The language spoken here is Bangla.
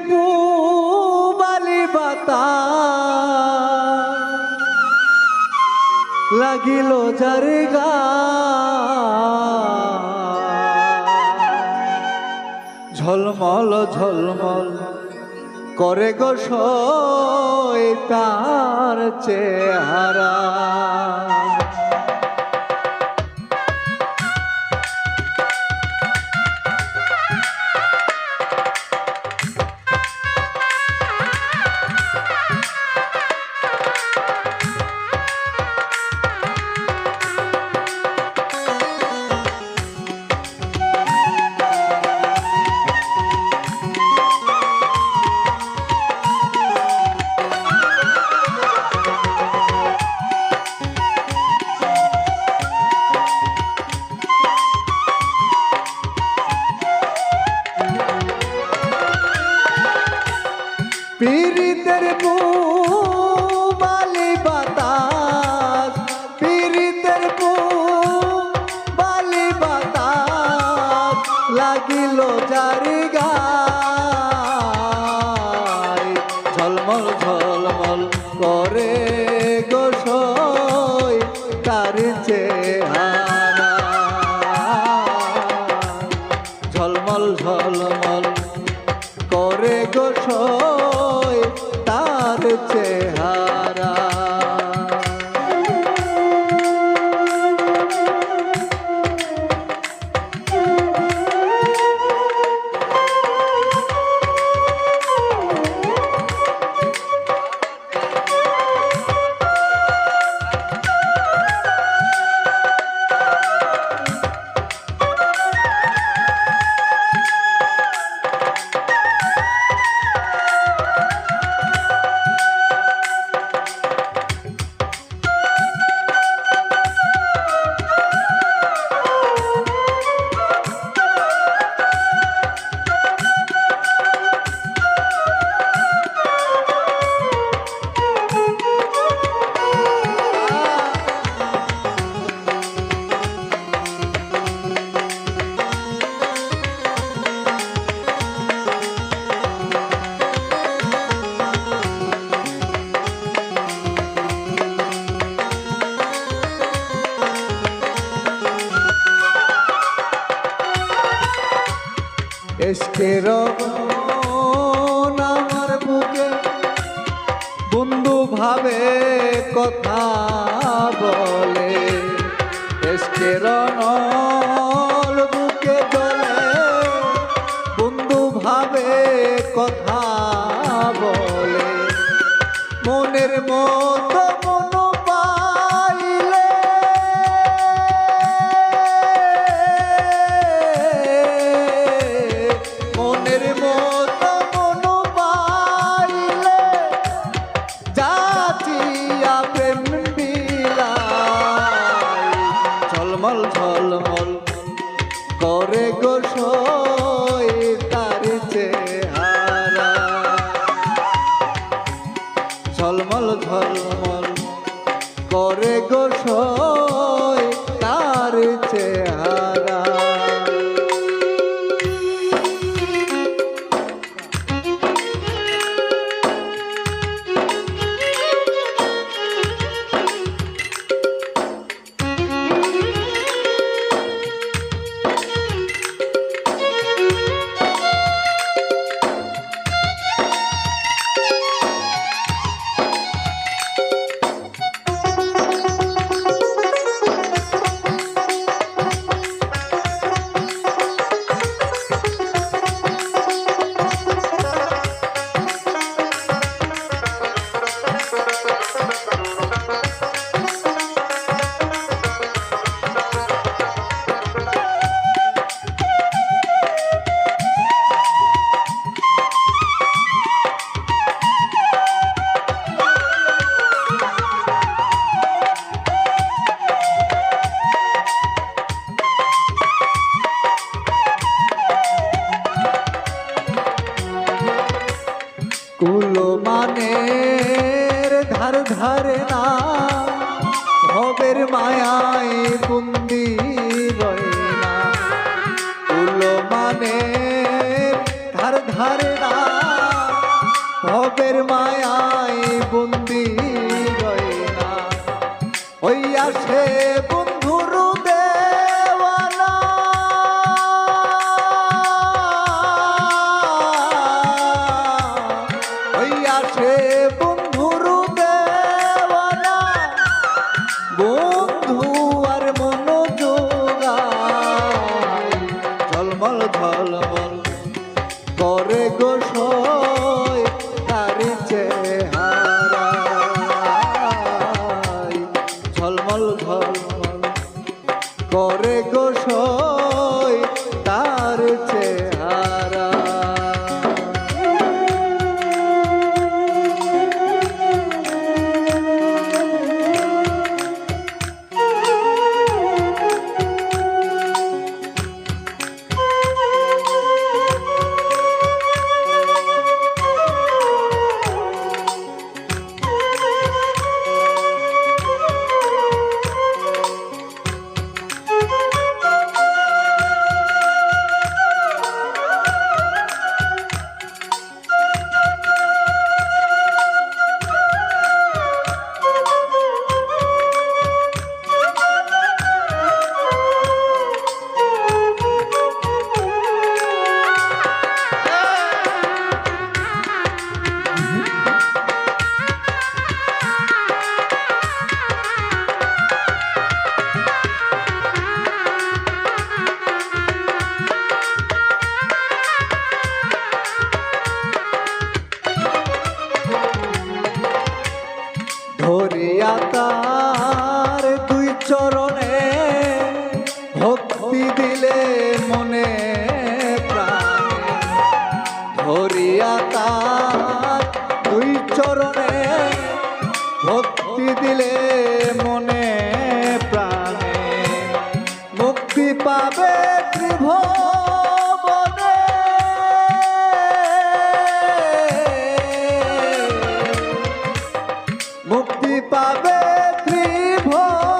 পুবালি বাতা লাগিল যার ঝলমল ঝলমল করে গো তার চেহারা। পীড়িতের বালি বাতাস পীড়িতের বালি বাতাস লাগিল চারি গায়। ঝলমল ঝলমল করে তার এসকের মায়ায় বুন্দি রয়না উলো মানে ধার ধারে না, ভবের মায়ায় বন্দি রয়না ওই আসে বন্দি দিয়া তার দুই চরণে ভক্তি দিলে মনে ধরিয়া তার দুই চরণে ভক্তি দিলে মুক্তি পাবে ত্রিভুব